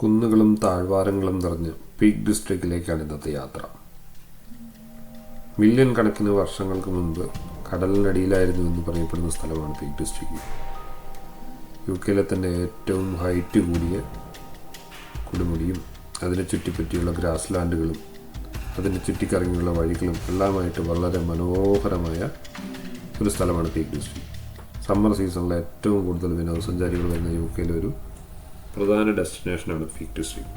കുന്നുകളും താഴ്വാരങ്ങളും നിറഞ്ഞ് പീക്ക് ഡിസ്ട്രിക്റ്റിലേക്കാണ് ഇന്നത്തെ യാത്ര. മില്യൺ കണക്കിന് വർഷങ്ങൾക്ക് മുൻപ് കടലിനടിയിലായിരുന്നു എന്ന് പറയപ്പെടുന്ന സ്ഥലമാണ് പീക്ക് ഡിസ്ട്രിക്റ്റ് യു കെയിലെ തന്നെ ഏറ്റവും ഹൈറ്റ് കൂടിയ കൊടുമുടിയും അതിനെ ചുറ്റിപ്പറ്റിയുള്ള ഗ്രാസ് ലാൻഡുകളും അതിനെ ചുറ്റിക്കറങ്ങിയുള്ള വഴികളും എല്ലാമായിട്ട് വളരെ മനോഹരമായ ഒരു സ്ഥലമാണ് പീക്ക് ഡിസ്ട്രിക്റ്റ് സമ്മർ സീസണിൽ ഏറ്റവും കൂടുതൽ വിനോദസഞ്ചാരികൾ വരുന്ന യു കെയിലെ ഒരു പ്രധാന ഡെസ്റ്റിനേഷനാണ് പീക്ക് ഡിസ്ട്രിക്റ്റ്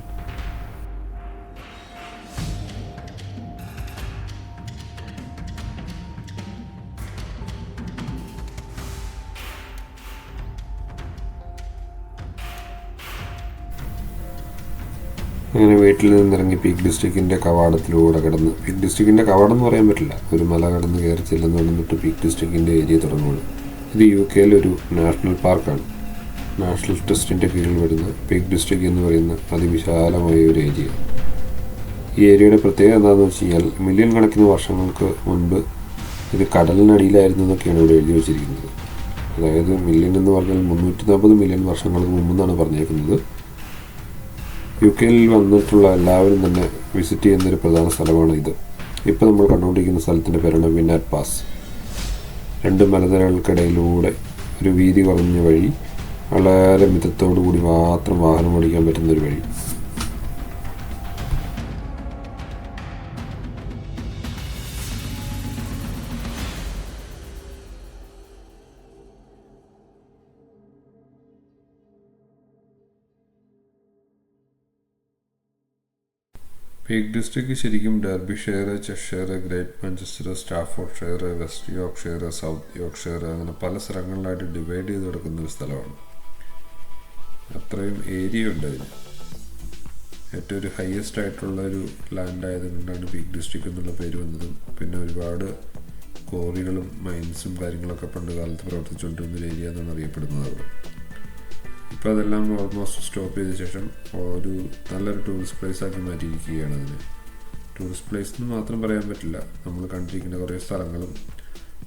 അങ്ങനെ വീട്ടിൽ നിന്നിറങ്ങി പീക്ക് ഡിസ്ട്രിക്റ്റിന്റെ കവാടത്തിലൂടെ കടന്ന് പീക്ക് ഡിസ്ട്രിക്റ്റിന്റെ കവാടം എന്ന് പറയാൻ പറ്റില്ല. ഒരു മല കടന്ന് കയറി ചെല്ലുന്നു എന്നിട്ട് പീക്ക് ഡിസ്ട്രിക്റ്റിന്റെ ഏരിയ തുടങ്ങുകയാണ് ഇത് യു കെയിലൊരു നാഷണൽ പാർക്കാണ് നാഷണൽ ട്രസ്റ്റിന്റെ കീഴിൽ വരുന്ന പീക്ക് ഡിസ്ട്രിക്റ്റ് എന്ന് പറയുന്ന അതിവിശാലമായ ഒരു ഏരിയ. ഈ ഏരിയയുടെ പ്രത്യേകത എന്താണെന്ന് വെച്ച് കഴിഞ്ഞാൽ മില്യൺ കണക്കിന് വർഷങ്ങൾക്ക് മുൻപ് ഇത് കടലിനടിയിലായിരുന്നു എന്നൊക്കെയാണ് ഇവിടെ എഴുതി വെച്ചിരിക്കുന്നത്. അതായത് മില്യൺ എന്ന് പറഞ്ഞാൽ മുന്നൂറ്റി നാൽപ്പത് മില്യൺ വർഷങ്ങൾക്ക് മുമ്പെന്നാണ് പറഞ്ഞേക്കുന്നത്. യു കെയിൽ വന്നിട്ടുള്ള എല്ലാവരും തന്നെ വിസിറ്റ് ചെയ്യുന്നൊരു പ്രധാന സ്ഥലമാണ് ഇത്. ഇപ്പോൾ നമ്മൾ കണ്ടുകൊണ്ടിരിക്കുന്ന സ്ഥലത്തിന്റെ പേരാണ് വിനാറ്റ് പാസ്. രണ്ട് മലനിരകൾക്കിടയിലൂടെ ഒരു വീതി കുറഞ്ഞ വഴി വളരെ മിതത്തോടു കൂടി മാത്രം വാഹനം ഓടിക്കാൻ പറ്റുന്ന ഒരു വഴി. പീക്ക് ഡിസ്ട്രിക്ട് ശരിക്കും Derbyshire Cheshire Great Manchester Staffordshire West Yorkshire South Yorkshire അങ്ങനെ പല സ്ഥലങ്ങളിലായിട്ട് ഡിവൈഡ് ചെയ്ത് കിടക്കുന്ന ഒരു സ്ഥലമാണ്. അത്രയും ഏരിയ ഉണ്ട് അതിന്. ഏറ്റവും ഒരു ഹയസ്റ്റ് ആയിട്ടുള്ള ഒരു ലാൻഡ് ആയതുകൊണ്ടാണ് പീക്ക് ഡിസ്ട്രിക്റ്റ് എന്നുള്ള പേര് വന്നതും. പിന്നെ ഒരുപാട് കോറികളും മൈൻസും കാര്യങ്ങളൊക്കെ പണ്ട് കാലത്ത് പ്രവർത്തിച്ചുകൊണ്ടിരുന്ന ഒരു ഏരിയ എന്നാണ് അറിയപ്പെടുന്നത് അവിടെ. ഇപ്പോൾ അതെല്ലാം ഓൾമോസ്റ്റ് സ്റ്റോപ്പ് ചെയ്ത ശേഷം ഒരു നല്ലൊരു ടൂറിസ്റ്റ് പ്ലേസ് ആക്കി മാറ്റിയിരിക്കുകയാണ് അതിന്. ടൂറിസ്റ്റ് പ്ലേസ് എന്ന് മാത്രം പറയാൻ പറ്റില്ല. നമ്മൾ കണ്ടിരിക്കുന്ന കുറേ സ്ഥലങ്ങളും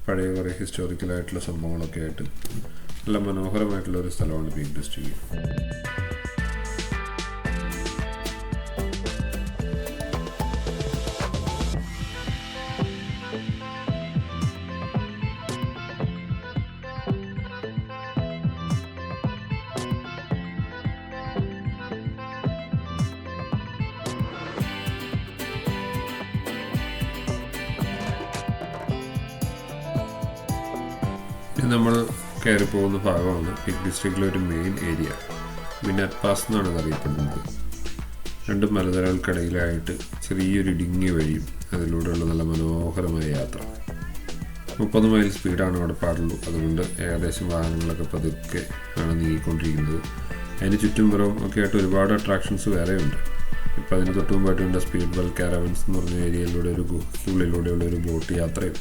പഴയ കുറേ ഹിസ്റ്റോറിക്കലായിട്ടുള്ള സംഭവങ്ങളൊക്കെ ആയിട്ട്. നല്ല മനോഹരമായിട്ടുള്ള ഒരു സ്ഥലമാണ് പീക്ക് ഡിസ്ട്രിക്ട് നമ്മൾ കയറി പോകുന്ന ഭാഗമാണ് പിക് ഡിസ്ട്രിക്റ്റിലെ ഒരു മെയിൻ ഏരിയ മിനറ്റ് പാസ് എന്നാണ് അറിയപ്പെടുന്നത്. രണ്ട് മലനിരകൾക്കിടയിലായിട്ട് ചെറിയൊരു ഇടുങ്ങിയ വഴിയും അതിലൂടെയുള്ള നല്ല മനോഹരമായ യാത്ര. മുപ്പത് മൈൽ സ്പീഡാണ് അവിടെ പാടുള്ളൂ. അതുകൊണ്ട് ഏകദേശം വാഹനങ്ങളൊക്കെ പതുക്കെ ആണ് നീങ്ങിക്കൊണ്ടിരിക്കുന്നത്. അതിന് ചുറ്റുംപുറവും ഒക്കെ ആയിട്ട് ഒരുപാട് അട്രാക്ഷൻസ് വേറെയുണ്ട്. ഇപ്പോൾ അതിന് തൊട്ട് മുമ്പായിട്ടുണ്ട് സ്പീഡ് വെൽ കാരവൻസ് എന്ന് പറഞ്ഞ ഏരിയയിലൂടെ ഒരു ഗുഹയ്ക്കുള്ളിലൂടെയുള്ള ഒരു ബോട്ട് യാത്രയും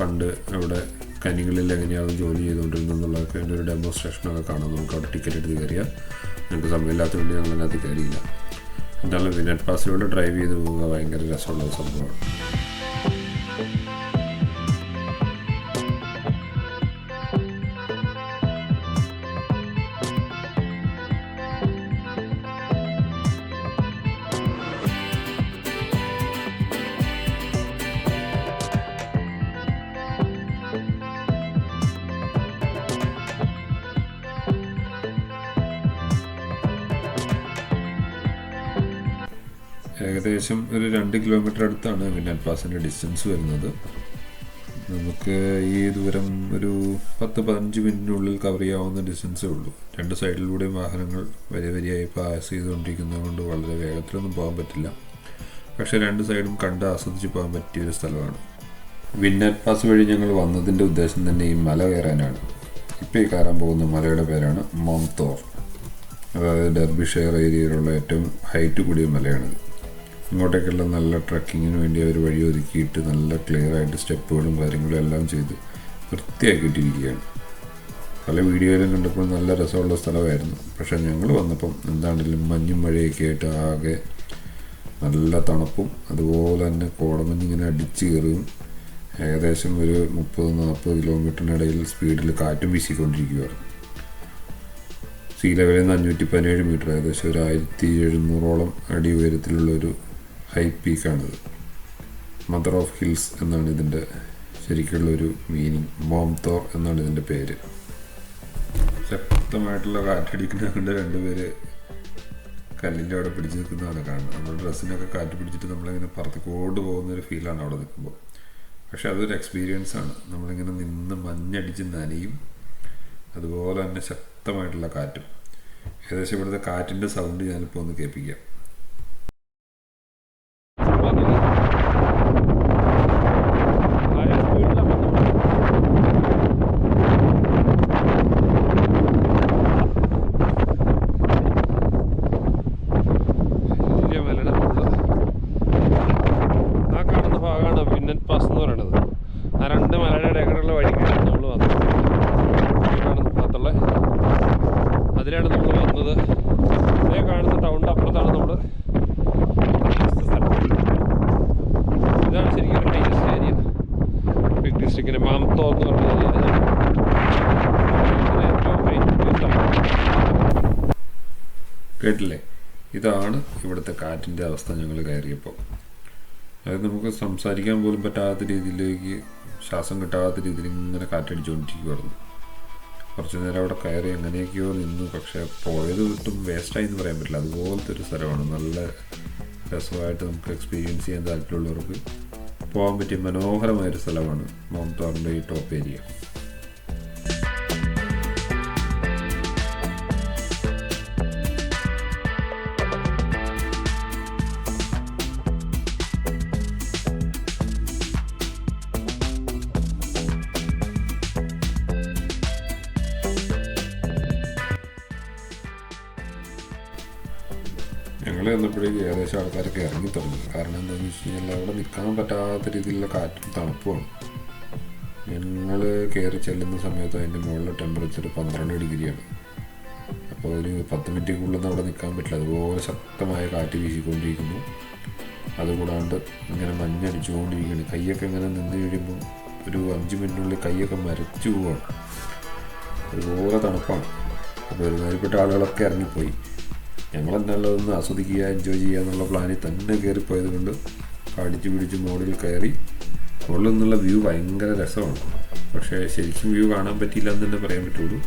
പണ്ട് അവിടെ കനികളിൽ എങ്ങനെയാണ് ജോലി ചെയ്തുകൊണ്ടിരുന്നത് എന്നുള്ളതൊക്കെ അതിന്റെ ഒരു ഡെമോൺസ്ട്രേഷനൊക്കെ കാണാം. നമുക്ക് അവിടെ ടിക്കറ്റ് എടുത്ത് കയറിയാൽ ഞങ്ങൾക്ക് സമയമില്ലാത്തതുകൊണ്ട് ഞങ്ങൾ അതിനകത്ത് കയറിയില്ല. എന്തായാലും വിനറ്റ് പാസിലൂടെ ഡ്രൈവ് ചെയ്ത് പോവുക ഭയങ്കര രസമുള്ള സംഭവമാണ്. ഏകദേശം ഒരു രണ്ട് കിലോമീറ്റർ അടുത്താണ് വിനാറ്റ് പാസിന്റെ ഡിസ്റ്റൻസ് വരുന്നത്. നമുക്ക് ഈ ദൂരം ഒരു പത്ത് പതിനഞ്ച് മിനിറ്റിനുള്ളിൽ കവർ ചെയ്യാവുന്ന ഡിസ്റ്റൻസേ ഉള്ളൂ. രണ്ട് സൈഡിലൂടെയും വാഹനങ്ങൾ വരി വരിയായി പാസ് ചെയ്തുകൊണ്ടിരിക്കുന്നത് കൊണ്ട് വളരെ വേഗത്തിലൊന്നും പോകാൻ പറ്റില്ല. പക്ഷേ രണ്ട് സൈഡും കണ്ട് ആസ്വദിച്ച് പോകാൻ പറ്റിയൊരു സ്ഥലമാണ്. വിന്നർ പാസ് വഴി ഞങ്ങൾ വന്നതിന്റെ ഉദ്ദേശം തന്നെ ഈ മല കയറാനാണ്. ഇപ്പോൾ ഈ കയറാൻ പോകുന്ന മലയുടെ പേരാണ് മോംതോർ അതായത് ഡെർബിഷെയർ ഏരിയയിലുള്ള ഏറ്റവും ഹൈറ്റ് കൂടിയ മലയാണിത്. ഇങ്ങോട്ടേക്കുള്ള നല്ല ട്രക്കിങ്ങിന് വേണ്ടി അവർ വഴി ഒരുക്കിയിട്ട് നല്ല ക്ലിയർ ആയിട്ട് സ്റ്റെപ്പുകളും കാര്യങ്ങളും എല്ലാം ചെയ്ത് വൃത്തിയാക്കിയിട്ടിരിക്കുകയാണ്. പല വീഡിയോയിലും കണ്ടപ്പോൾ നല്ല രസമുള്ള സ്ഥലമായിരുന്നു. പക്ഷേ ഞങ്ങൾ വന്നപ്പം എന്താണെങ്കിലും മഞ്ഞും മഴയൊക്കെ ആയിട്ട് ആകെ നല്ല തണുപ്പും അതുപോലെ തന്നെ കോടമഞ്ഞിങ്ങനെ അടിച്ചു കയറുകയും ഏകദേശം ഒരു മുപ്പത് നാൽപ്പത് കിലോമീറ്ററിനിടയിൽ സ്പീഡിൽ കാറ്റും വീശിക്കൊണ്ടിരിക്കുകയാണ്. സീ ലെവലിൽ നിന്ന് അഞ്ഞൂറ്റി പതിനേഴ് മീറ്റർ ഏകദേശം ഒരു ആയിരത്തി എഴുന്നൂറോളം അടി ഉയരത്തിലുള്ള ഒരു ഹൈ പീക്കാണിത് മദർ ഓഫ് ഹിൽസ് എന്നാണ് ഇതിന്റെ ശരിക്കുള്ള ഒരു മീനിങ് മോംതോർ എന്നാണ് ഇതിന്റെ പേര്. ശക്തമായിട്ടുള്ള കാറ്റടിക്കുന്ന കൊണ്ട് രണ്ടുപേര് കല്ലിന്റെ അവിടെ പിടിച്ച് നിൽക്കുന്നതാണ് കാണുന്നത്. നമ്മുടെ ഡ്രസ്സിനൊക്കെ കാറ്റ് പിടിച്ചിട്ട് നമ്മളിങ്ങനെ പറത്തിക്കോട്ട് പോകുന്ന ഒരു ഫീലാണ് അവിടെ നിൽക്കുമ്പോൾ. പക്ഷെ അതൊരു എക്സ്പീരിയൻസ് ആണ്. നമ്മളിങ്ങനെ നിന്ന് മഞ്ഞടിച്ച് നനയും. അതുപോലെ തന്നെ ശക്തമായിട്ടുള്ള കാറ്റും. ഏകദേശം ഇവിടുത്തെ കാറ്റിന്റെ സൗണ്ട് ഞാനിപ്പോൾ ഒന്ന് കേൾപ്പിക്കാം വലിയ മലയുടെ മുകളിൽ ആ കാണുന്ന ഭാഗമാണ് പാസ് എന്ന് പറയുന്നത് ആ രണ്ട് മലയുടെ ഇടയ്ക്കുള്ള വഴിക്കാണ് നമ്മൾ വന്നത്. ഭാഗത്തുള്ള അതിലാണ് നമ്മൾ വന്നത്. അതേ കാണുന്ന ടൗണിന്റെ അപ്പുറത്താണ് നമ്മൾ ഇതാണ് ശരിക്കും ഒരു ഏരിയ. ബിഗ് ഡിസ്ട്രിക്റ്റിന്റെ മാംതോ എന്ന് പറയുന്ന ഏരിയ. ഇതാണ് ഇതിന് ഏറ്റവും കേട്ടില്ലേ? ഇതാണ് ഇവിടുത്തെ കാറ്റിന്റെ അവസ്ഥ ഞങ്ങൾ കയറിയപ്പോൾ. അതായത് നമുക്ക് സംസാരിക്കാൻ പോലും പറ്റാത്ത രീതിയിലേക്ക് ശ്വാസം കിട്ടാത്ത രീതിയിൽ ഇങ്ങനെ കാറ്റടിച്ചുകൊണ്ടിരിക്കുമായിരുന്നു കുറച്ച് നേരം അവിടെ കയറി എങ്ങനെയൊക്കെയോ നിന്നു. പക്ഷേ പോയത് കിട്ടും വേസ്റ്റായി എന്ന് പറയാൻ പറ്റില്ല. അതുപോലത്തെ ഒരു സ്ഥലമാണ്. നല്ല രസമായിട്ട് നമുക്ക് എക്സ്പീരിയൻസ് ചെയ്യാൻ താല്പര്യമുള്ളവർക്ക് പോകാൻ പറ്റിയ മനോഹരമായൊരു സ്ഥലമാണ് മൗണ്ട് ടോപ്പ് ഏരിയ ഞങ്ങൾ ചെന്നപ്പോഴേക്ക് ഏകദേശം ആൾക്കാരൊക്കെ ഇറങ്ങി തുടങ്ങി. കാരണം എന്താണെന്ന് വെച്ച് കഴിഞ്ഞാൽ അവിടെ നിൽക്കാൻ പറ്റാത്ത രീതിയിലുള്ള കാറ്റും തണുപ്പാണ് ഞങ്ങൾ കയറി ചെല്ലുന്ന സമയത്ത് അതിന്റെ മുകളിലെ ടെമ്പറേച്ചർ പന്ത്രണ്ട് ഡിഗ്രിയാണ്. അപ്പോൾ ഒരു പത്ത് മിനിറ്റിനുള്ളിൽ അവിടെ നിൽക്കാൻ പറ്റില്ല. അതുപോലെ ശക്തമായ കാറ്റ് വീശിക്കൊണ്ടിരിക്കുന്നു. അതുകൂടാണ്ട് ഇങ്ങനെ മഞ്ഞടിച്ചുകൊണ്ടിരിക്കുകയാണ്. കൈയൊക്കെ ഇങ്ങനെ നിന്ന് കഴിയുമ്പോൾ ഒരു അഞ്ച് മിനിറ്റിനുള്ളിൽ കൈയൊക്കെ മരച്ചു പോവാണ്. അതുപോലെ തണുപ്പാണ്. അപ്പോൾ ഒരുമാതിരിപ്പെട്ട ആളുകളൊക്കെ ഇറങ്ങിപ്പോയി. എന്നാലും ഒന്ന് ആസ്വദിക്കുക എൻജോയ് ചെയ്യുക എന്നുള്ള പ്ലാനിൽ തന്നെ കയറിപ്പോയത് കൊണ്ട് കാടിച്ച് പിടിച്ച് മോഡിൽ കയറി മുകളിൽ നിന്നുള്ള വ്യൂ ഭയങ്കര രസമാണ്. പക്ഷേ ശരിക്കും വ്യൂ കാണാൻ പറ്റിയില്ല എന്ന് തന്നെ പറയാൻ പറ്റുള്ളൂ.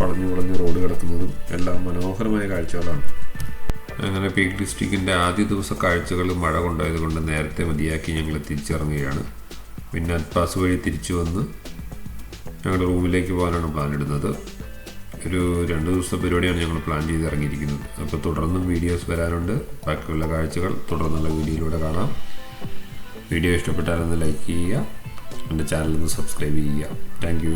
വളഞ്ഞു വളഞ്ഞ് റോഡ് കിടക്കുന്നതും എല്ലാം മനോഹരമായ കാഴ്ചകളാണ്. അങ്ങനെ പീക്ക് ഡിസ്ട്രിക്റ്റിന്റെ ആദ്യ ദിവസ കാഴ്ചകൾ മഴ കൊണ്ടായത് കൊണ്ട് നേരത്തെ മതിയാക്കി ഞങ്ങൾ തിരിച്ചിറങ്ങുകയാണ്. പിന്നെ പാസ് വഴി തിരിച്ചു വന്ന് ഞങ്ങളുടെ റൂമിലേക്ക് പോകാനാണ് പ്ലാൻ ഇടുന്നത്. ഒരു രണ്ട് ദിവസത്തെ പരിപാടിയാണ് ഞങ്ങൾ പ്ലാൻ ചെയ്ത് ഇറങ്ങിയിരിക്കുന്നത് അപ്പോൾ തുടർന്നും വീഡിയോസ് വരാനുണ്ട്. ബാക്കിയുള്ള കാഴ്ചകൾ തുടർന്നുള്ള വീഡിയോയിലൂടെ കാണാം. വീഡിയോ ഇഷ്ടപ്പെട്ടാലൊന്ന് ലൈക്ക് ചെയ്യുക. എന്റെ ചാനലൊന്ന് സബ്സ്ക്രൈബ് ചെയ്യുക. താങ്ക്